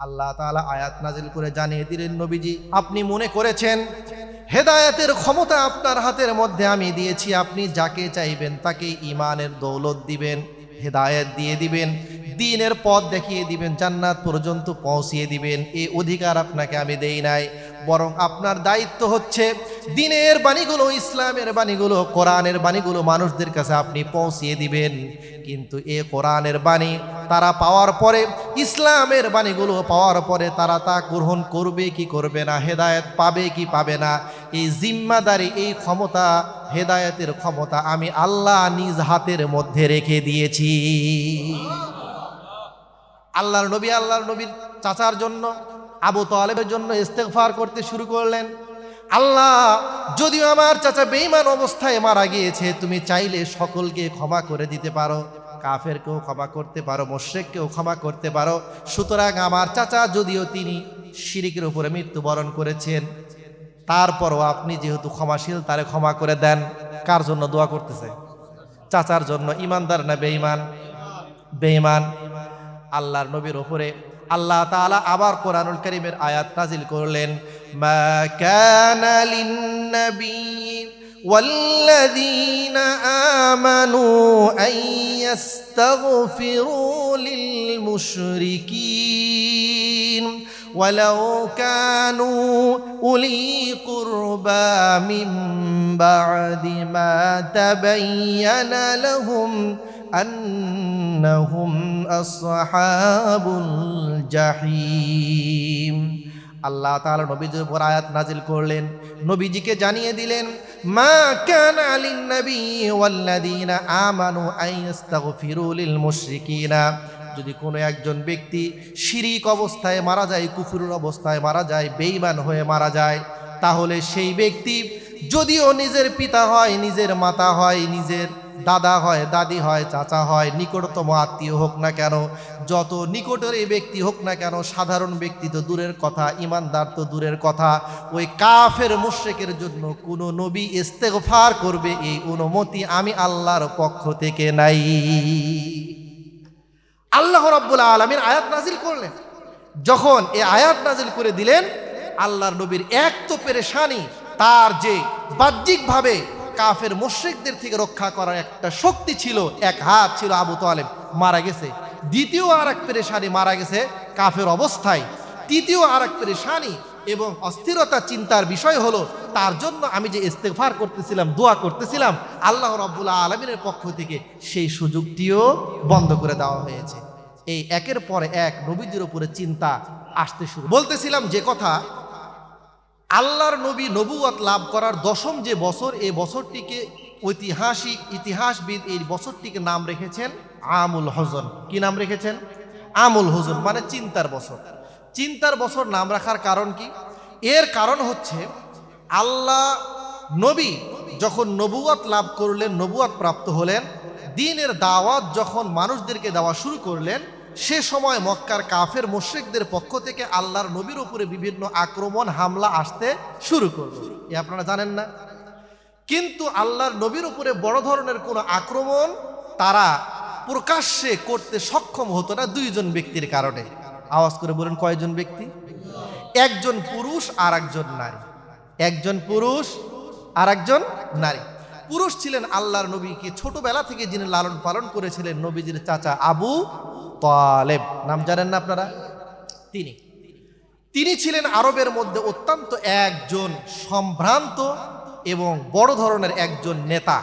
আল্লাহ তালা আয়াত নাজিল করে জানিয়ে দিলেন, নবীজি, আপনি মনে করেছেন, হেদায়েতের ক্ষমতা আপনার হাতের মধ্যে আমি দিয়েছি, আপনি যাকে চাইবেন তাকে ইমানের দৌলত দিবেন, হেদায়েত দিয়ে দিবেন, দিনের পথ দেখিয়ে দিবেন, জান্নাত পর্যন্ত পৌঁছিয়ে দিবেন এই অধিকার আপনাকে আমি দেই নাই। বরং আপনার দায়িত্ব হচ্ছে দিনের বাণীগুলো, ইসলামের বাণীগুলো, কোরআনের বাণীগুলো মানুষদের কাছে আপনি পৌঁছিয়ে দিবেন। কিন্তু এ কোরআনের বাণী তারা পাওয়ার পরে, ইসলামের বাণীগুলো পাওয়ার পরে তারা তা গ্রহণ করবে কি করবে না, হেদায়েত পাবে কি পাবে না, এই জিম্মাদারি, এই ক্ষমতা, হেদায়েতের ক্ষমতা আমি আল্লাহ নিজ হাতের মধ্যে রেখে দিয়েছি। আল্লাহর নবী, আল্লাহর নবীর চাচার জন্য আবু তালেবের জন্য ইস্তেগফার করতে শুরু করলেন। আল্লাহ, যদিও আমার চাচা বেইমান অবস্থায় মারা গিয়েছে, তুমি চাইলে সকলকে ক্ষমা করে দিতে পারো। কাফেরকেও ক্ষমা করতে পারো মোশেককেও ক্ষমা করতে পারো। সুতরাং আমার চাচা, যদিও তিনি শিরিকের উপরে মৃত্যুবরণ করেছেন, তারপরও আপনি যেহেতু ক্ষমাশীল, তারে ক্ষমা করে দেন। কার জন্য দোয়া করতেছে? চাচার জন্য, ইমানদার না বেঈমান? বেঈমান, আল্লাহর নবীর ওপরে আল্লাহ তাআলা আবার কোরআনুল কারীমের আয়াত নাজিল করলেন মা কানা লিন-নবী والذين آمنوا أن يستغفروا للمشركين ولو كانوا أولي قربى من بعد ما تبين لهم أنهم أصحاب الجحيم আল্লাহ তাআলা নবীজির উপর আয়াত নাজিল করলেন নবীজিকে জানিয়ে দিলেন মা কানা আলিন নবী ওয়াল্লাযীনা আমানু আইয়াস্তাগফিরু লিল মুশরিকিনা যদি কোনো একজন ব্যক্তি শিরিক অবস্থায় মারা যায় কুফুরের অবস্থায় মারা যায় বেঈমান হয়ে মারা যায় তাহলে সেই ব্যক্তি যদিও নিজের পিতা হয় নিজের মাতা হয় নিজের দাদা হয়, দাদি হয়, চাচা হয়, নিকটতম আত্মীয় হোক না কেন, যত নিকটের এই ব্যক্তি হোক না কেন, সাধারণ ব্যক্তি তো দূরের কথা, ইমানদার তো দূরের কথা। ওই কাফের মুশ্রেকের জন্য কোনো নবী ইস্তেগফার করবে এই অনুমতি আমি আল্লাহর পক্ষ থেকে নাই। আল্লাহ রাব্বুল আলামিন আয়াত নাজিল করলেন। যখন এই আয়াত নাজিল করে দিলেন, আল্লাহর নবীর এক তো পেরেশানি, তার যে বাহ্যিকভাবে কাফের মুশ্রিকদের থেকে রক্ষা করার একটা শক্তি ছিল, এক হাত ছিল আবু তালেব, মারা গেছে। দ্বিতীয় আর এক পেরেশানি মারা গেছে কাফের অবস্থায়। তৃতীয় আর এক পেরেশানি এবং অস্থিরতা চিন্তার বিষয় হলো, তার জন্য আমি যে ইস্তেফার করতেছিলাম, দোয়া করতেছিলাম, আল্লাহ রব্বুল্লাহ আলমিনের পক্ষ থেকে সেই সুযোগটিও বন্ধ করে দেওয়া হয়েছে। এই একের পর এক নবীজির উপরে চিন্তা আসতে শুরু। বলতেছিলাম যে কথা আল্লাহর নবী নবুয়াত লাভ করার দশম যে বছর এই বছরটিকে ঐতিহাসিক ইতিহাসবিদ এই বছরটিকে নাম রেখেছেন আমুল হজন কি নাম রেখেছেন? আমুল হজন মানে চিন্তার বছর। চিন্তার বছর নাম রাখার কারণ কি? এর কারণ হচ্ছে আল্লাহ নবী যখন নবুয়াত লাভ করলেন নবুয়াত প্রাপ্ত হলেন, দিনের দাওয়াত যখন মানুষদেরকে দেওয়া শুরু করলেন সে সময় মক্কার কাফের মুশ্রিকদের পক্ষ থেকে আল্লাহর নবীর উপরে বিভিন্ন আক্রমণ, হামলা আসতে শুরু করল। এ আপনারা জানেন না? কিন্তু আল্লাহর নবীর উপরে বড় ধরনের কোনো আক্রমণ তারা প্রকাশ্যে করতে সক্ষম হতো না দুইজন ব্যক্তির কারণে। আওয়াজ করে বলেন, কয়জন ব্যক্তি? একজন পুরুষ আর একজন নারী। একজন পুরুষ আর একজন নারী। পুরুষ ছিলেন আল্লাহর নবীকে ছোটবেলা থেকে যিনি লালন পালন করেছিলেন, নবীজির চাচা আবু তালেব। নাম জানেন না আপনারা? তিনি। তিনি ছিলেন আরবের মধ্যে অত্যন্ত একজন সম্ভ্রান্ত এবং বড় ধরনের একজন নেতা।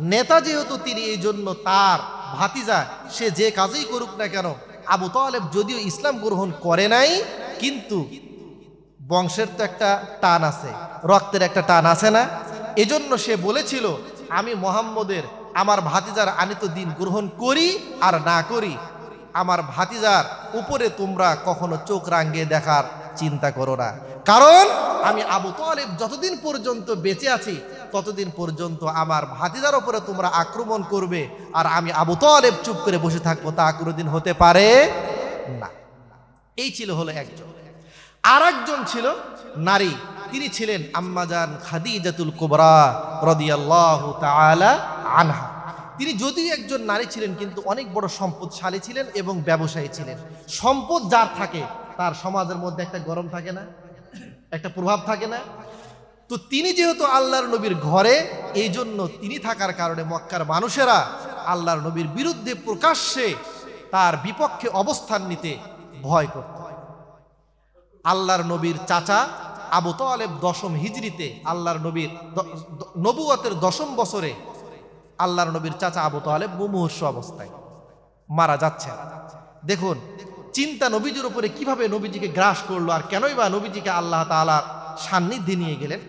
নেতা যেহেতু তিনি এই জন্য তার ভাতিজা, সে যে কাজই করুক না কেন, আবু তালেব যদিও ইসলাম গ্রহণ করে নাই, কিন্তু বংশের তো একটা টান আছে, রক্তের একটা টান আছে না। এজন্য সে বলেছিল, আমি মোহাম্মদের, আমার ভাতিজার আনিত দিন গ্রহণ করি আর না করি। আমার ভাতিজার উপরে তোমরা কখনো চোখ রাঙ্গে দেখার চিন্তা করো না। কারণ আমি আবু তালেব যতদিন পর্যন্ত বেঁচে আছি, ততদিন পর্যন্ত আমার ভাতিজার উপরে তোমরা আক্রমণ করবে আর আমি আবু তালেব চুপ করে বসে থাকব তা কোনোদিন হতে পারে না। এই ছিল হলো একজন। আর একজন ছিল নারী, তিনি ছিলেন আম্মাজান খাদিজাতুল কুবরা রদিয়াল্লাহু তাআলা আনহা। তিনি যদিও একজন নারী ছিলেন, কিন্তু অনেক বড় সম্পদশালী ছিলেন এবং ব্যবসায়ী ছিলেন। সম্পদ যার থাকে, তার সমাজের মধ্যে একটা গরম থাকে না, একটা প্রভাব থাকে না। তো তিনি যেহেতু আল্লাহর নবীর ঘরে এই জন্য তিনি থাকার কারণে মক্কার মানুষেরা আল্লাহর নবীর বিরুদ্ধে প্রকাশ্যে তার বিপক্ষে অবস্থান নিতে ভয় করত। আল্লাহর নবীর চাচা আবু তালেব দশম হিজরিতে আল্লাহর নবীর নবুয়তের দশম বছরে আল্লাহর নবীর চাচা আবু তালেব মুমূর্ষ অবস্থায়। মারা যাচ্ছে। দেখুন, চিন্তা নবীজির উপরে কীভাবে নবীজিকে গ্রাস করল আর কেনই বা নবীজিকে আল্লাহ তাআলার সান্নিধ্যে নিয়ে গেলেন?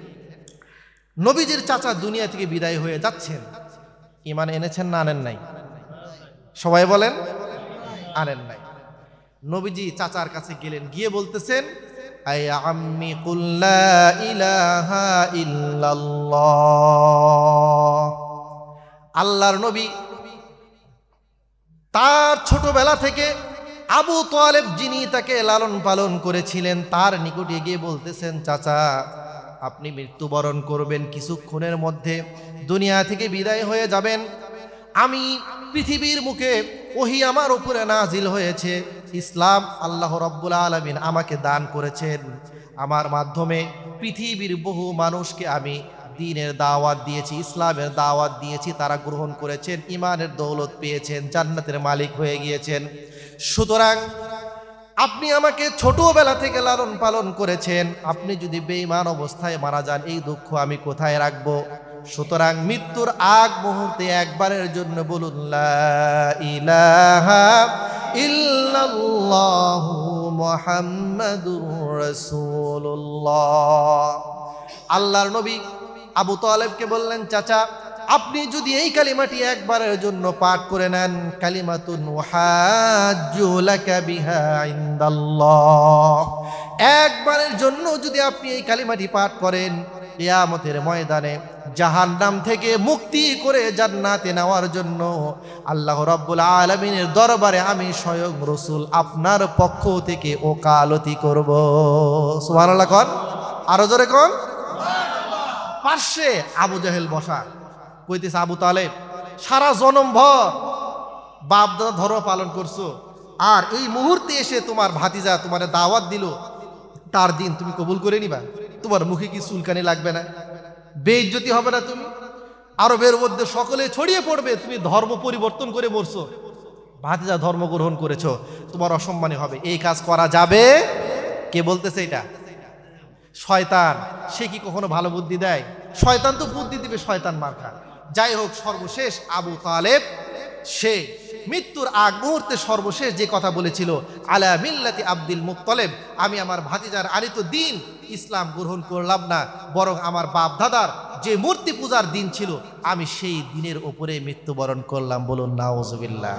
নবীজির চাচা দুনিয়া থেকে বিদায় হয়ে যাচ্ছেন। ইমান এনেছেন না আনেন নাই? সবাই বলেন, আনেন নাই। নবীজি চাচার কাছে গেলেন, গিয়ে বলতেছেন আম্মি ইলাহা ইল্লাল্লাহ। আল্লাহর নবী। তার ছোটবেলা থেকে আবু তোয়ালেব যিনি তাকে লালন পালন করেছিলেন, তার নিকটে গিয়ে বলতেছেন, চাচা, আপনি মৃত্যুবরণ করবেন কিছুক্ষণের মধ্যে, দুনিয়া থেকে বিদায় হয়ে যাবেন। আমি পৃথিবীর মুখে ওহি আমার উপরে নাজিল হয়েছে। ইসলাম আল্লাহ রব্বুল আলমিন আমাকে দান করেছেন। আমার মাধ্যমে পৃথিবীর বহু মানুষকে আমি দিনের দাওয়াত দিয়েছি, ইসলামের দাওয়াত দিয়েছি, তারা গ্রহণ করেছেন ইমানের দৌলত পেয়েছেন, জান্নাতের মালিক হয়ে গিয়েছেন। সুতরাং আপনি আমাকে ছোটবেলা থেকে লালন পালন করেছেন, আপনি যদি বেঈমান অবস্থায় মারা যান, এই দুঃখ আমি কোথায় রাখব? সুতরাং মৃত্যুর আগ মুহূর্তে একবারের জন্য বলুন মুহাম্মাদুর আল্লাহর নবী আবু তালেবকে বললেন, চাচা, আপনি যদি এই কালিমাটি একবারের জন্য পাঠ করে নেন, কালিমাতুন একবারের জন্য যদি আপনি এই কালিমাটি পাঠ করেন ইয়ামতের ময়দানে জাহান্নাম থেকে মুক্তি করে জান্নাতে নেওয়ার জন্য আল্লাহ রাব্বুল আলামিনের দরবারে আমি স্বয়ং রসুল আপনার পক্ষ থেকে ওকালতি করব। সুবহানাল্লাহ কন। আরও জোরে কন। পার্শ্বে আবু জাহেল বসা। কইতেছে, আবু তালেব, সারা জনম ভর বাপ দাদা ধর্ম পালন করছ, আর এই মুহূর্তে এসে তোমার ভাতিজা তোমার দাওয়াত দিল, তার দিন তুমি কবুল করে নিবা। তোমার মুখে কি চুলকানি লাগবে না? বেইজ্জতি হবে না তুমি? আরবের মধ্যে সকলে ছড়িয়ে পড়বে, তুমি ধর্ম পরিবর্তন করে মরছো। ভাতিজা ধর্ম গ্রহণ করেছ, তোমার অসম্মানী হবে। এই কাজ করা যাবে? কে বলতেছে এটা? শয়তান, সে কি কখনো ভালো বুদ্ধি দেয়? শয়তান তো বুদ্ধি দিবে, শয়তান মার্কা। যাই হোক, সর্বশেষ আবু তালেব, সে মৃত্যুর আগ মুহূর্তে সর্বশেষ যে কথা বলেছিল, আলা মিল্লাতি আব্দুল মুত্তলেব, আমি আমার ভাতিজার আনিত দিন ইসলাম গ্রহণ করলাম না, বরং আমার বাপ দাদার যে মূর্তি পূজার দিন ছিল, আমি সেই দিনের ওপরে মৃত্যুবরণ করলাম। বলুন নাওজবিল্লাহ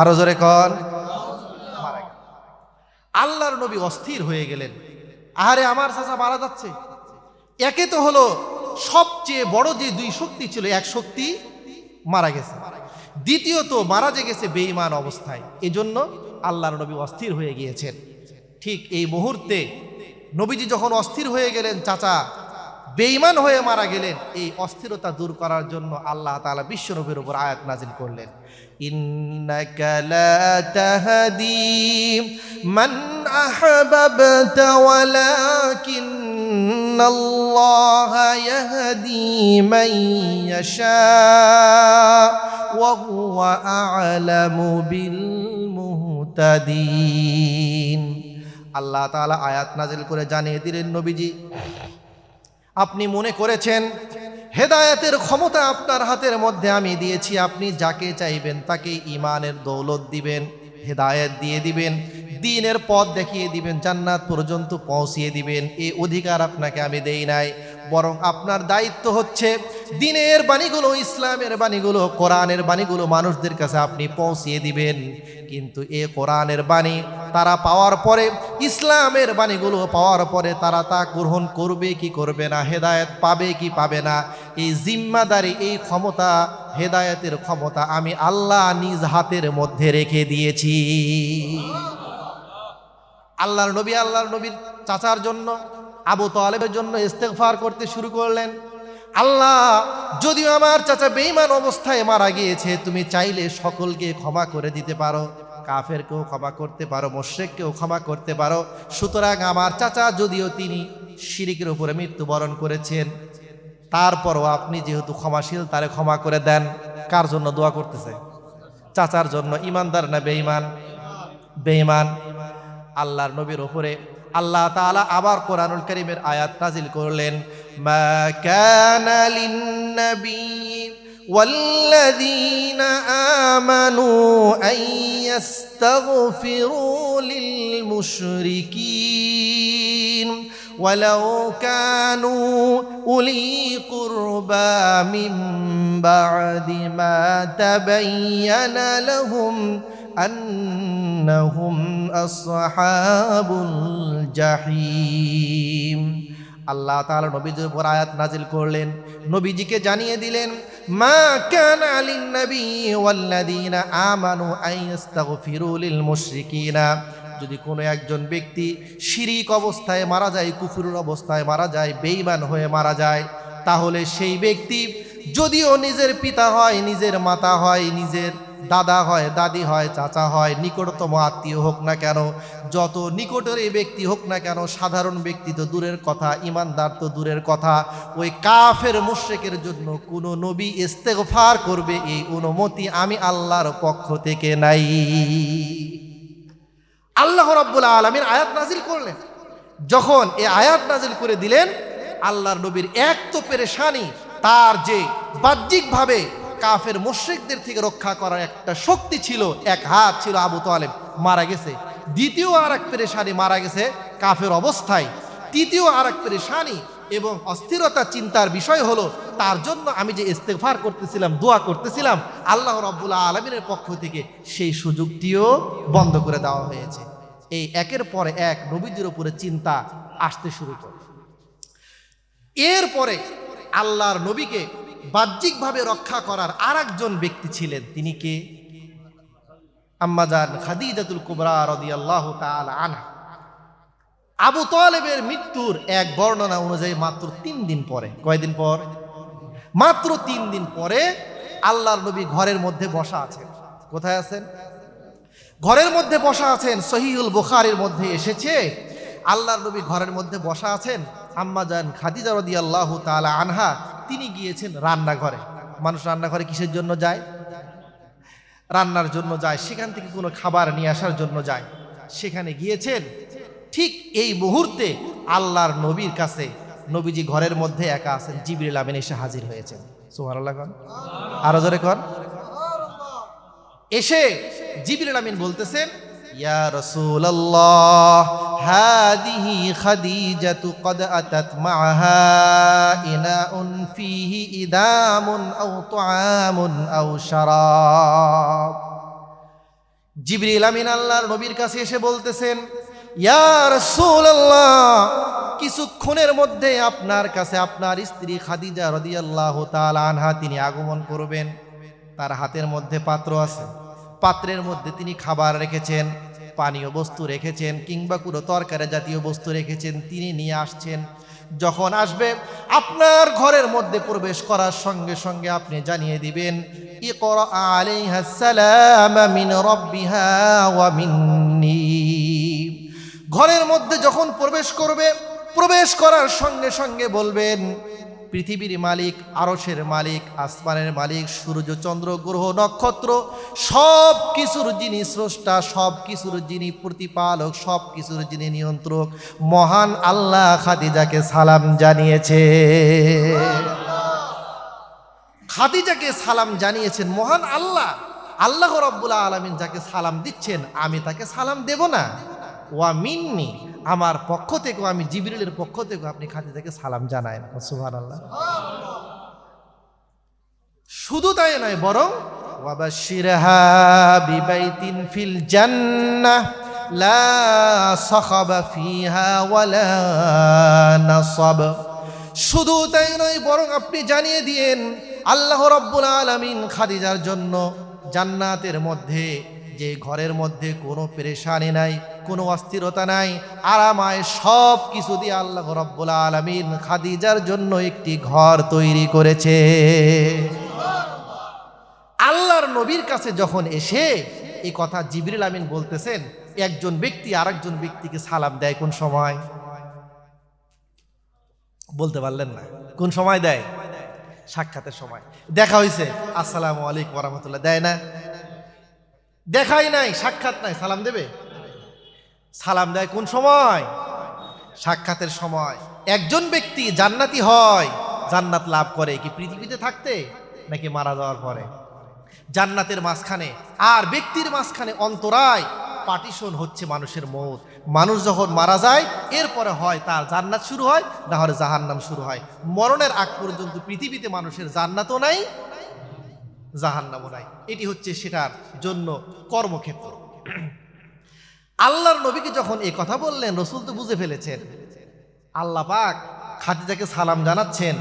আরও জোরে কন। আল্লাহর নবী অস্থির হয়ে গেলেন। আহারে, আমার চাচা মারা যাচ্ছে। একে তো হলো সবচেয়ে বড় যে দুই শক্তি ছিল, এক শক্তি মারা গেছে। দ্বিতীয়ত, মারা যে গেছে বেঈমান অবস্থায়। এজন্য আল্লাহর নবী অস্থির হয়ে গিয়েছেন। ঠিক এই মুহূর্তে নবীজি যখন অস্থির হয়ে গেলেন, চাচা, বেঈমান হয়ে মারা গেলেন, এই অস্থিরতা দূর করার জন্য আল্লাহ তাআলা বিশ্ব নবীর উপর আয়াত নাজিল করলেন। ইন্নাকা লা তাহদি মান আল্লাহ ইয়াহদি মান ইয়াশা ওয়া হুয়া আ'লামু বিল মুহতাদিন আল্লাহ তাআলা আয়াত নাজিল করে জানিয়ে দিলেন, নবীজি, আপনি মনে করেছেন হেদায়েতের ক্ষমতা আপনার হাতের মধ্যে আমি দিয়েছি, আপনি যাকে চাইবেন তাকে ইমানের দৌলত দিবেন। হেদায়েত দিয়ে দিবেন, দিনের পথ দেখিয়ে দিবেন, জান্নাত পর্যন্ত পৌঁছিয়ে দিবেন। এই অধিকার আপনাকে আমি দেই নাই, বরং আপনার দায়িত্ব হচ্ছে দিনের বাণীগুলো, ইসলামের বাণীগুলো, কোরআনের বাণীগুলো মানুষদের কাছে আপনি পৌঁছিয়ে দিবেন। কিন্তু এ কোরআনের বাণী তারা পাওয়ার পরে, ইসলামের বাণীগুলো পাওয়ার পরে তারা তা গ্রহণ করবে কি করবে না, হেদায়েত পাবে কি পাবে না, এই জিম্মাদারি, এই ক্ষমতা হেদায়েতের ক্ষমতা আমি আল্লাহ নিজ হাতের মধ্যে রেখে দিয়েছি। আল্লাহর নবী, আল্লাহর নবীর চাচার জন্য, আবু তালেবের জন্য ইস্তেগফার করতে শুরু করলেন। আল্লাহ, যদিও আমার চাচা বেঈমান অবস্থায় মারা গিয়েছে, তুমি চাইলে সকলকে ক্ষমা করে দিতে পারো। কাফেরকেও ক্ষমা করতে পারো মোশেককেও ক্ষমা করতে পারো। সুতরাং আমার চাচা, যদিও তিনি শিরিকের উপরে মৃত্যুবরণ করেছেন তারপরও আপনি যেহেতু ক্ষমাশীল তারে ক্ষমা করে দেন কার জন্য দোয়া করতেছে চাচার জন্য ইমানদার না বেঈমান বেঈমান আল্লাহর নবীর ওপরে আল্লাহ তাআলা আবার কোরআনুল কারীমের আয়াত নাজিল করলেন মা কানা লিন-নবী والذين آمنوا أن يستغفروا للمشركين ولو كانوا أولي قربى من بعد ما تبين لهم أنهم أصحاب الجحيم আল্লাহ তাআলা নবীজির উপর আয়াত নাজিল করলেন নবীজিকে জানিয়ে দিলেন মা কানা লিন নবী ওয়াল্লাযীনা আমানু আইয়াস্তাগফিরু লিল মুশরিকিনা যদি কোনো একজন ব্যক্তি শিরিক অবস্থায় মারা যায়, কুফুরের অবস্থায় মারা যায় বেইমান হয়ে মারা যায়, তাহলে সেই ব্যক্তি যদিও নিজের পিতা হয়, নিজের মাতা হয়, নিজের দাদা হয়, দাদি হয়, চাচা হয়, নিকটতম আত্মীয় হোক না কেন, যত নিকটের এই ব্যক্তি হোক না কেন, সাধারণ ব্যক্তি তো দূরের কথা, ইমানদার তো দূরের কথা, ওই কাফের মুশ্রেকের জন্য কোনো নবী ইস্তেগফার করবে এই অনুমতি আমি আল্লাহর পক্ষ থেকে নাই। আল্লাহ রাব্বুল আলামিন আয়াত নাজিল করলেন। যখন এ আয়াত নাজিল করে দিলেন, আল্লাহর নবীর এক তো পেরেশানি, তার যে বাহ্যিকভাবে কাফের মুশ্রিকদের থেকে রক্ষা করার একটা শক্তি ছিল, এক হাত ছিল আবু তোয়ালেম মারা গেছে। দ্বিতীয় আর এক পেরেশানি মারা গেছে কাফের অবস্থায়। তৃতীয় আর এক পেরেশানি এবং অস্থিরতা চিন্তার বিষয় হলো, তার জন্য আমি যে ইস্তেফার করতেছিলাম, দোয়া করতেছিলাম, আল্লাহ রব্বুল্লাহ আলমিনের পক্ষ থেকে সেই সুযোগটিও বন্ধ করে দেওয়া হয়েছে। এই একের পরে এক নবীজির উপরে চিন্তা আসতে শুরু করে। এরপরে আল্লাহর নবীকে বাহ্যিকভাবে রক্ষা করার আর ব্যক্তি ছিলেন, তিনি কে? আম্মাজান খাদিজাতুল কুবরা রদিয়াল্লাহু তাআলা আনহা। আবু তালেবের মৃত্যুর এক বর্ণনা অনুযায়ী মাত্র তিন দিন পরে। কয়দিন পর? মাত্র তিন দিন পরে আল্লাহর নবী ঘরের মধ্যে বসা আছেন। কোথায় আছেন? ঘরের মধ্যে বসা আছেন সহিউল বুখারের মধ্যে এসেছে। আল্লাহর নবী ঘরের মধ্যে বসা আছেন, আম্মা আম্মাজান খাদিজা রদি আল্লাহ তালা আনহা, তিনি গিয়েছেন রান্নাঘরে। মানুষ রান্নাঘরে কিসের জন্য যায়? রান্নার জন্য যায়, সেখান থেকে কোনো খাবার নিয়ে আসার জন্য যায়। সেখানে গিয়েছেন ঠিক এই মুহূর্তে আল্লাহর নবীর কাছে নবীজি ঘরের মধ্যে একা আছেন, জিবরিল আমিন এসে হাজির হয়েছেন। সুহার আল্লাহ কন। আরও জোরে কন। এসে জিবরিল আমিন বলতেছেন, ইয়া রাসূলুল্লাহ, হাদিহি খাদিজাতু কদ আতাত মাআহা ইনাউন ফিহি ইদামুন আও তুআমুন আও শারাব। জিবরিল আমিন আল্লাহর নবীর কাছে এসে বলতেছেন ইয়া রাসূলুল্লাহ, কিছুক্ষণের মধ্যে আপনার কাছে আপনার স্ত্রী খাদিজা রাদিয়াল্লাহু আনহা, তিনি আগমন করবেন। তার হাতের মধ্যে পাত্র আছে। পাত্রের মধ্যে তিনি খাবার রেখেছেন, পানীয় বস্তু রেখেছেন, কিংবা কোনো তরকারি জাতীয় বস্তু রেখেছেন, তিনি নিয়ে আসছেন। যখন আসবে, আপনার ঘরের মধ্যে প্রবেশ করার সঙ্গে সঙ্গে আপনি জানিয়ে দিবেন, ইকরা আলাইহা মিন ওয়া মিন্নি ঘরের মধ্যে যখন প্রবেশ করবে, প্রবেশ করার সঙ্গে সঙ্গে বলবেন, পৃথিবীর মালিক আরসের মালিক, আসমানের মালিক, সূর্য, চন্দ্র, গ্রহ, নক্ষত্র সব কিছুর যিনি স্রষ্টা সব কিছুর যিনি প্রতিপালক সব কিছুর যিনি নিয়ন্ত্রক, মহান আল্লাহ খাদিজাকে সালাম জানিয়েছে। খাদিজাকে সালাম জানিয়েছেন মহান আল্লাহ। আল্লাহ রব্বুল্লাহ আলমিন যাকে সালাম দিচ্ছেন, আমি তাকে সালাম দেব না। ওয়া মিন্নি, আমার পক্ষ থেকেও আমি জিবরিলের পক্ষ থেকেও আপনি খাদিজাকে সালাম জানায় না। সুহান আল্লাহ শুধু তাই নয়, বরং ওয়াবাশিরহা বিবাইতিন ফিল জান্নাহ, লা সখাবা ফিহা ওয়ালা নাসাব। শুধু তাই নয়, বরং আপনি জানিয়ে দিয়েন, আল্লাহ রব্বুল আলামিন খাদিজার জন্য জান্নাতের মধ্যে, যে ঘরের মধ্যে কোনো পেরেশানি নাই কোনো অস্থিরতা নাই। আরামায় সব কিছু দিয়ে আল্লাহ রব্বুল আলমিন খাদিজার জন্য একটি ঘর তৈরি করেছে। আল্লাহর নবীর কাছে যখন এসে এই কথা জিবরিল আমিন বলতেছেন, একজন ব্যক্তি আর একজন ব্যক্তিকে সালাম দেয় কোন সময়? বলতে পারলেন না। কোন সময় দেয়? সাক্ষাতের সময়। দেখা হয়েছে আসসালামু আলাইকুম রহমতুল্লাহ। দেয় না? দেখাই নাই, সাক্ষাৎ নাই, সালাম দেবে? সালাম দেয় কোন সময়? সাক্ষাতের সময়। একজন ব্যক্তি জান্নাতি হয়, জান্নাত লাভ করে কি পৃথিবীতে থাকতে নাকি মারা যাওয়ার পরে? জান্নাতের মাঝখানে আর ব্যক্তির মাঝখানে অন্তরায় পার্টিশন হচ্ছে মানুষের মৌত। মানুষ যখন মারা যায়, এরপরে হয় তার জান্নাত শুরু হয় না হলে জাহান্নাম শুরু হয়। মরণের আগ পর্যন্ত পৃথিবীতে মানুষের জান্নাতও নাই, জাহান্নামও নাই। এটি হচ্ছে সেটার জন্য কর্মক্ষেত্র। আল্লাহর নবীকে যখন এই কথা বললেন, রসুল তো বুঝে ফেলেছেন। আল্লাহ পাক খাদিজাকে সালাম জানাচ্ছেন,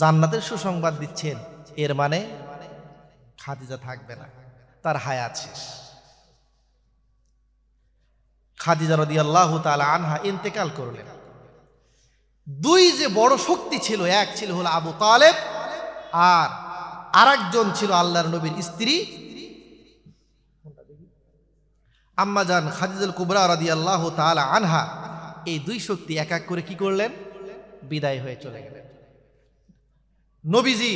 জান্নাতের সুসংবাদ দিচ্ছেন। এর মানে খাদিজা থাকবে না, তার হায়াত শেষ। খাদিজা রদি আল্লাহ তালা আনহা ইন্তেকাল করলেন। দুই যে বড় শক্তি ছিল, এক ছিল হলো আবু তালেব, আর আরেকজন ছিল আল্লাহর নবীর স্ত্রী আম্মাজান খাদিজুল কুবরা রাদি আল্লাহ তালা আনহা, এই দুই শক্তি এক এক করে কি করলেন? বিদায় হয়ে চলে গেলেন। নবীজি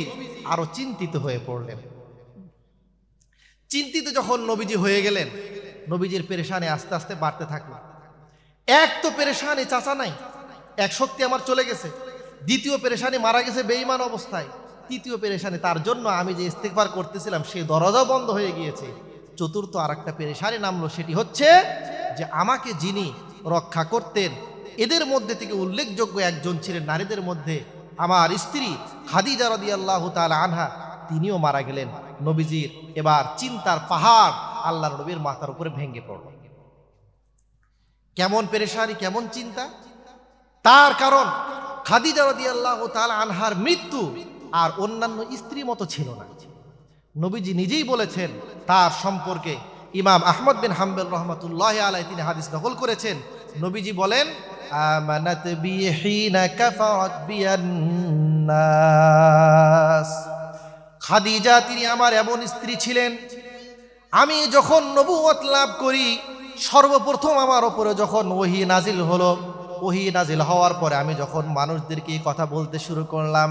আরও চিন্তিত হয়ে পড়লেন। চিন্তিত যখন নবীজি হয়ে গেলেন, নবীজির পেরেশানি আস্তে আস্তে বাড়তে থাকল। এক তো পেরেশানি চাচা নাই, এক শক্তি আমার চলে গেছে। দ্বিতীয় পেরেশানি মারা গেছে বেইমান অবস্থায়। তৃতীয় পেরেশানি তার জন্য আমি যে ইস্তেকবার করতেছিলাম, সেই দরজাও বন্ধ হয়ে গিয়েছে। চতুর্থ আর একটা পেরেশানি নামলো, সেটি হচ্ছে যে আমাকে যিনি রক্ষা করতেন, এদের মধ্যে থেকে উল্লেখযোগ্য একজন ছিলেন নারীদের মধ্যে, আমার স্ত্রী খাদিজা রদি আল্লাহ তাল আনহা, তিনিও মারা গেলেন। নবীজির এবার চিন্তার পাহাড় আল্লাহ নবীর মাথার উপরে ভেঙে পড়ল। কেমন পেরেশানি, কেমন চিন্তা? তার কারণ খাদিজা রদি আল্লাহ তাল আনহার মৃত্যু আর অন্যান্য স্ত্রী মতো ছিল না। নবীজি নিজেই বলেছেন, তার সম্পর্কে ইমাম আহমদ বিন হাম্বেল রহমতুল্লাহ আলাই তিনি হাদিস নকল করেছেন। নবীজি বলেন খাদিজা তিনি আমার এমন স্ত্রী ছিলেন, আমি যখন নবুয়ত লাভ করি, সর্বপ্রথম আমার ওপরে যখন ওহি নাজিল হলো, ওহি নাজিল হওয়ার পরে আমি যখন মানুষদেরকে কথা বলতে শুরু করলাম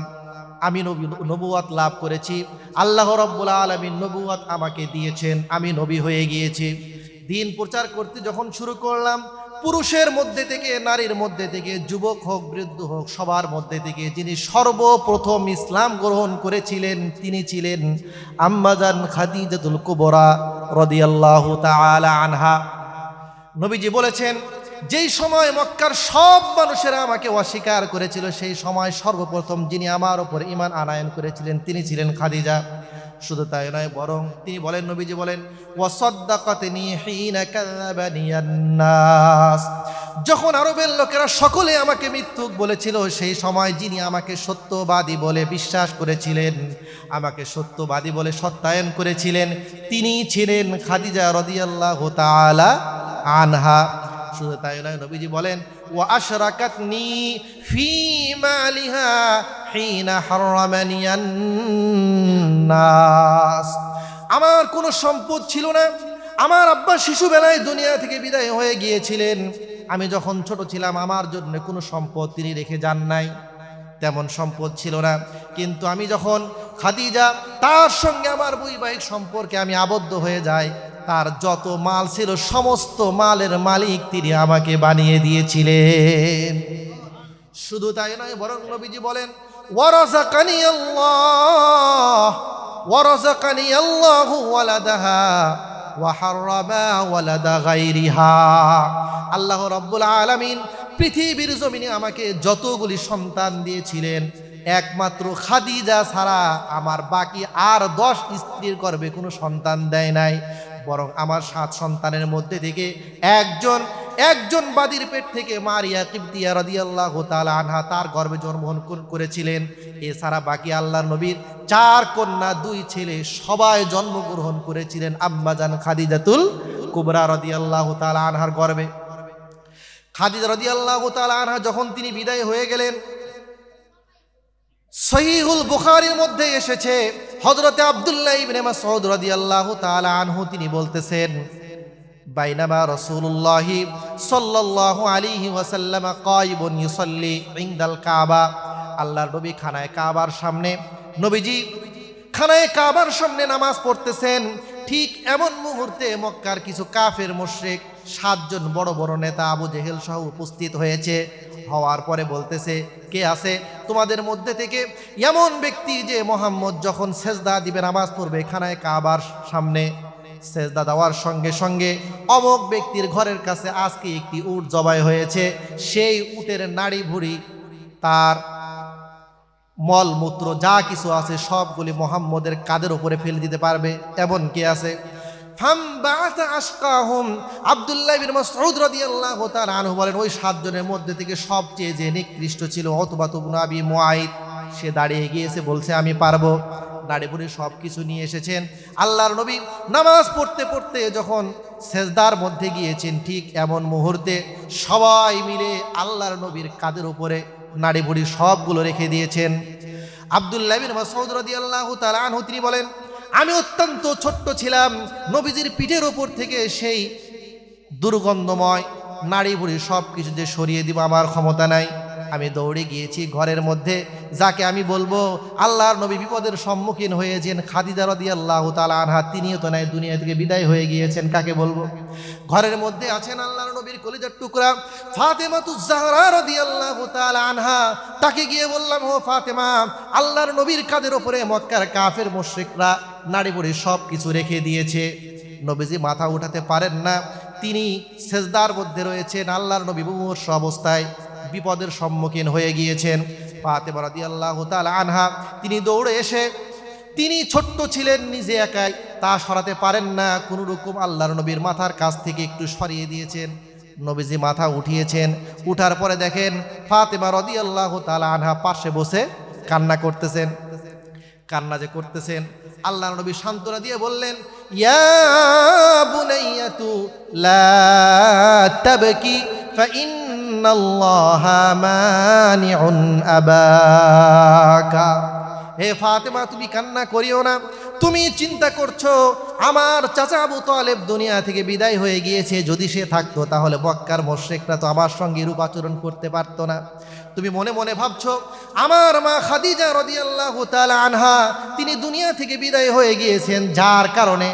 আমি নবী নবুয়াত লাভ করেছি। আল্লাহ রব্বুল আলমিন নবুয়াত আমাকে দিয়েছেন। আমি নবী হয়ে গিয়েছি। দিন প্রচার করতে যখন শুরু করলাম, পুরুষের মধ্যে থেকে, নারীর মধ্যে থেকে, যুবক হোক, বৃদ্ধ হোক, সবার মধ্যে থেকে যিনি সর্বপ্রথম ইসলাম গ্রহণ করেছিলেন, তিনি ছিলেন আম্মাজান খাদিজাতুল কুবরা রদিয়াল্লাহু তাআলা আনহা। নবীজি বলেছেন যেই সময় মক্কার সব মানুষেরা আমাকে অস্বীকার করেছিল, সেই সময় সর্বপ্রথম যিনি আমার ওপর ইমান আনায়ন করেছিলেন, তিনি ছিলেন খাদিজা। শুধু তাই নয়, বরং তিনি বলেন, নবীজি বলেন যখন আরবের লোকেরা সকলে আমাকে মৃত্যুক বলেছিল, সেই সময় যিনি আমাকে সত্যবাদী বলে বিশ্বাস করেছিলেন, আমাকে সত্যবাদী বলে সত্যায়ন করেছিলেন, তিনি ছিলেন খাদিজা রাদিয়াল্লাহু আনহা। শুধু নবীজি বলেন ও আশরাকাতনি ফি মালিহা হিনা হারামানিয়ান আমার কোনো সম্পদ ছিল না। আমার আব্বা শিশুবেলায় দুনিয়া থেকে বিদায় হয়ে গিয়েছিলেন। আমি যখন ছোট ছিলাম, আমার জন্য কোনো সম্পদ তিনি রেখে যান নাই। তেমন সম্পদ ছিল না। কিন্তু আমি যখন খাদিজা, তার সঙ্গে আমার বৈবাহিক সম্পর্কে আমি আবদ্ধ হয়ে যাই তার যত মাল ছিল, সমস্ত মালের মালিক তিনি আমাকে বানিয়ে দিয়েছিলেন। শুধু তাই নয়, বরং নবীজি বলেন, ওয়ারাযাকানি আল্লাহ, ওয়ারাযাকানি আল্লাহু ওয়ালাদাহা, ওয়া হাররামা ওয়ালাদা গায়রিহা। আল্লাহ রাব্বুল আলামিন পৃথিবীর জমিনে আমাকে যতগুলি সন্তান দিয়েছিলেন, একমাত্র খাদিজা ছাড়া আমার বাকি আর দশ স্ত্রীর গর্ভে কোনো সন্তান দেয় নাই। বরং আমার সাত সন্তানের মধ্যে থেকে একজন একজন বাদীর পেট থেকে মারিয়া কিবতিয়া রাদিয়াল্লাহু তাআলা আনহা তার গর্ভে জন্মগ্রহণ কর- করেছিলেন। এছাড়া বাকি আল্লাহর নবীর চার কন্যা, দুই ছেলে সবাই জন্মগ্রহণ করেছিলেন আম্মাজান খাদিজাতুল কুবরা রাদিয়াল্লাহু তাআলা আনহার গর্ভে। খাদিজা রাদিয়াল্লাহু তাআলা আনহা যখন তিনি বিদায় হয়ে গেলেন, সহিহুল বুখারীর মধ্যে এসেছে হযরতে আব্দুল্লাহ ইবনে মাসউদ রাদিয়াল্লাহু তাআলা আনহু তিনি বলতেছেন, বাইনামা রাসূলুল্লাহ সাল্লাল্লাহু আলাইহি ওয়াসাল্লাম কায়িবুন ইউসাল্লি ইনদাল কাবা। আল্লাহর নবী খানায় কাবার সামনে, নবীজি খানায় কাবার সামনে নামাজ পড়তেছেন। ঠিক এমন মুহূর্তে মক্কার কিছু কাফের মোশরেক সাতজন বড় বড় নেতা আবু জেহেল সহ উপস্থিত হয়েছে। হওয়ার পরে বলতেছে, কে আছে? তোমাদের মধ্যে থেকে এমন ব্যক্তি যে মোহাম্মদ যখন সেজদা দিবে, নামাজ পড়বে খানায় কাবার সামনে। সেজদা দেওয়ার সঙ্গে সঙ্গে অমক ব্যক্তির ঘরের কাছে আজকে একটি উট জবাই হয়েছে। সেই উটের নাড়ি ভুড়ি, তার মলমূত্র, যা কিছু আছে সবগুলি মোহাম্মদের কাদের উপরে ফেলে দিতে পারবে। এমন কে আছে? ফামবাআসা আশকাহুম। আব্দুল্লাহ বিন মাসউদ রাদিয়াল্লাহু তাআলা আনহু বলেন, ওই সাতজনের মধ্যে থেকে সবচেয়ে যে নিকৃষ্ট ছিল অতবা ইবনে আবি মুআইদ সে দাঁড়িয়ে গিয়েছে, বলছে, আমি পারব। দাঁড়িয়ে পড়ে সব কিছু নিয়ে এসেছেন। আল্লাহর নবী নামাজ পড়তে পড়তে যখন সেজদার মধ্যে গিয়েছেন, ঠিক এমন মুহূর্তে সবাই মিলে আল্লাহর নবীর কাদের উপরে নাড়ি ভুড়ি সবগুলো রেখে দিয়েছেন। আবদুল্লাহ বিন মাসউদ রাদিয়াল্লাহু তাআলা আনহু, তিনি বলেন আমি অত্যন্ত ছোট্ট ছিলাম। নবীজির পিঠের ওপর থেকে সেই দুর্গন্ধময় নাড়ি ভুড়ি সব কিছু যে সরিয়ে দিব আমার ক্ষমতা নাই। আমি দৌড়ে গিয়েছি ঘরের মধ্যে। যাকে আমি বলব, আল্লাহর নবী বিপদের সম্মুখীন হয়েছেন খাদিজা রদি আল্লাহ তালা আনহা। তিনিও তো নাই, দুনিয়া থেকে বিদায় হয়ে গিয়েছেন, কাকে বলব? ঘরের মধ্যে আছেন আল্লাহর নবীর কলিজার টুকরা ফাতেমা তুজাহরা রদি আল্লাহ তালা আনহা। তাকে গিয়ে বললাম, ও ফাতেমা, আল্লাহর নবীর কাদের ওপরে মক্কার কাফের মোশেকরা নাড়ি বুড়ি সব কিছু রেখে দিয়েছে। নবীজি মাথা উঠাতে পারেন না। তিনি সেজদার মধ্যে রয়েছেন, আল্লাহর নবী মুমূর্ষ অবস্থায় বিপদের সম্মুখীন হয়ে গিয়েছেন। ফাতেমা আল্লাহ তাআলা আনহা, তিনি দৌড়ে এসে, তিনি ছোট্ট ছিলেন, নিজে একাই তা সরাতে পারেন না। কোনো রকম আল্লাহর নবীর মাথার কাছ থেকে একটু সরিয়ে দিয়েছেন। নবীজি মাথা উঠিয়েছেন, উঠার পরে দেখেন ফাতেমা রদি আল্লাহ তালা আনহা পাশে বসে কান্না করতেছেন। কান্না যে করতেছেন আল্লাহ নবী সান্ত্বনা দিয়ে বললেন হে ফাতেমা, তুমি কান্না করিও না। তুমি চিন্তা করছ, আমার চাচা আবু তালেব দুনিয়া থেকে বিদায় হয়ে গিয়েছে, যদি সে থাকতো, তাহলে বক্কার মোশেকরা তো আমার সঙ্গে রূপ আচরণ করতে পারতো না। তুমি মনে মনে ভাবছ, আমার মা খাদিজা রদিয়াল্লাহ তালা আনহা, তিনি দুনিয়া থেকে বিদায় হয়ে গিয়েছেন, যার কারণে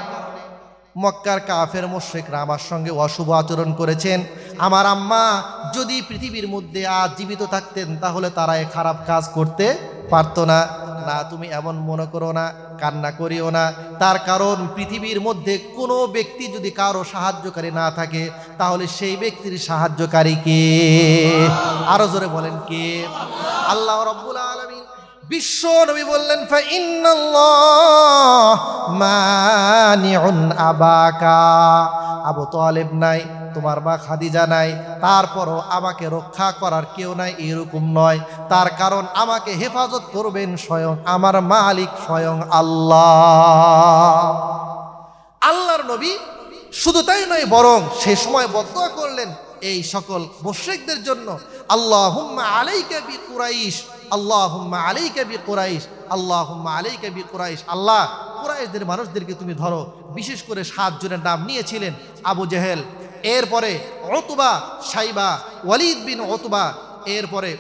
মক্কার কাফের মোশেকরা আমার সঙ্গে অশুভ আচরণ করেছেন। আমার আম্মা যদি পৃথিবীর মধ্যে আজ জীবিত থাকতেন, তাহলে তারা এ খারাপ কাজ করতে পারতো না। না, তুমি এমন মনে করো না, কান্না করিও না। তার কারণ, পৃথিবীর মধ্যে কোনো ব্যক্তি যদি কারও সাহায্যকারী না থাকে, তাহলে সেই ব্যক্তির সাহায্যকারী কে? আরও জোরে বলেন কে? আল্লাহ রব্বুল আলমিন বিশ্ব নবী বললেন আবাকা। আবু তালেব নাই, তোমার মা খাদিজা নাই, তারপরও আমাকে রক্ষা করার কেউ নাই, এরকম নয়। তার কারণ আমাকে হেফাজত করবেন স্বয়ং আমার মালিক, স্বয়ং আল্লাহ। আল্লাহর নবী শুধু তাই নয়, বরং সে সময় বদয়া করলেন এই সকল মুশ্রিকদের জন্য। আল্লাহ আলাইকা বি কুরাইশ। আল্লাহ হুম্মা আলাইকা বি কুরাইশ আল্লাহ হুম্মা আলাইকা বি কুরাইশ। আল্লাহ, কুরাইশদের মানুষদেরকে তুমি ধরো। বিশেষ করে সাতজনের নাম নিয়েছিলেন আবু জেহেল, এরপরে অতুবা সাইবা, ওয়ালিদ বিন অতুবা এরপরে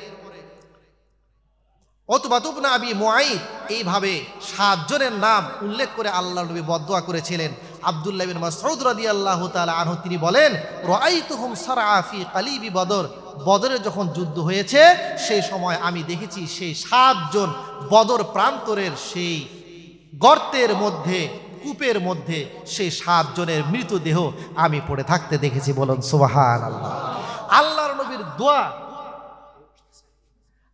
অথবা তুবনা আবি মুআইদ এইভাবে সাতজনের নাম উল্লেখ করে আল্লাহ নবী বদোয়া করেছিলেন। আব্দুল্লাহ বিন মাসউদ রাদিয়াল্লাহু তাআলা আনহু তিনি বলেন, রাআইতুহুম সারআ ফি কালিবি বদর। বদরে যখন যুদ্ধ হয়েছে, সেই সময় আমি দেখেছি সেই সাতজন বদর প্রান্তরের সেই গর্তের মধ্যে, কূপের মধ্যে সেই সাতজনের মৃতদেহ আমি পড়ে থাকতে দেখেছি বলুন সুবাহান আল্লাহ আল্লাহর নবীর দোয়া,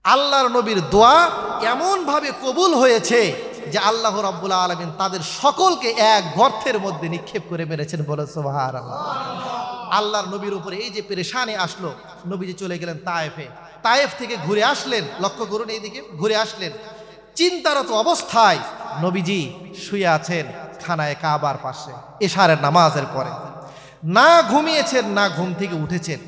আল্লাহর নবীর দোয়া এমনভাবে কবুল হয়েছে যে আল্লাহ রাব্বুল আলমিন তাদের সকলকে এক গর্থের মধ্যে নিক্ষেপ করে মেরেছেন বলে সোহার আল্লাহর নবীর উপরে এই যে পেরেশানে আসলো, নবীজি চলে গেলেন তায়েফে। তায়েফ থেকে ঘুরে আসলেন, লক্ষ্য করুন এইদিকে, ঘুরে আসলেন। চিন্তারত অবস্থায় নবীজি শুয়ে আছেন খানায় কাবার পাশে, এশারের নামাজের পরে। না ঘুমিয়েছেন, না ঘুম থেকে উঠেছেন।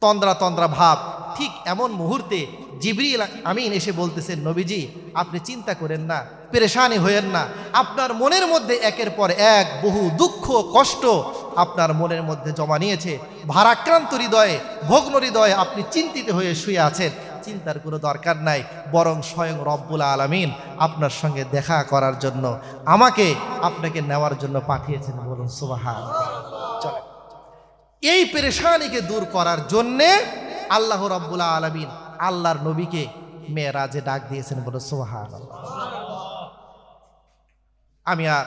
তন্দ্রা তন্দ্রা ভাব ঠিক এমন মুহূর্তে জিবরিল আমিন এসে বলতেছেন নবীজি, আপনি চিন্তা করেন না, পেরেশানি হয়েন না। আপনার মনের মধ্যে একের পর এক বহু দুঃখ, কষ্ট আপনার মনের মধ্যে জমা নিয়েছে। ভারাক্রান্ত হৃদয়ে, ভগ্ন হৃদয়ে আপনি চিন্তিত হয়ে শুয়ে আছেন। চিন্তার কোনো দরকার নাই, বরং স্বয়ং রব্বুল আলমিন আপনার সঙ্গে দেখা করার জন্য আমাকে আপনাকে নেওয়ার জন্য পাঠিয়েছেন বলুন সুবাহান চলে এই পেরেশানিকে দূর করার জন্যে আল্লাহ রব্বুল আলমিন আল্লাহর নবীকে মেয়েরাজে ডাক দিয়েছেন বলে সোহান আমি আর